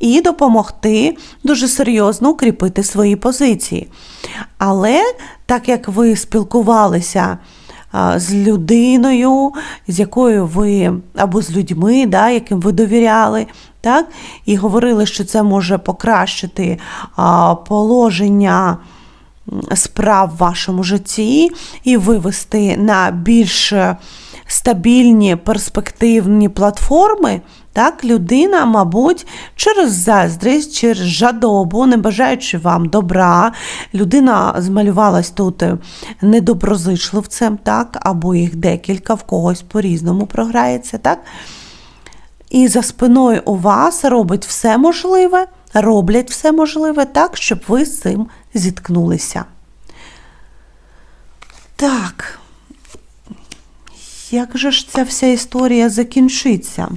і допомогти дуже серйозно укріпити свої позиції. Але так як ви спілкувалися з людиною, з якою ви або з людьми, да, яким ви довіряли, так, і говорили, що це може покращити положення справ в вашому житті і вивести на більш стабільні перспективні платформи. Так, людина, мабуть, через заздрість, через жадобу, не бажаючи вам добра, людина змалювалась тут е, недоброзичливцем, так, або їх декілька, в когось по-різному програється, так? І за спиною у вас робить все можливе, роблять все можливе так, щоб ви з цим зіткнулися. Так. Як же ж ця вся історія закінчиться?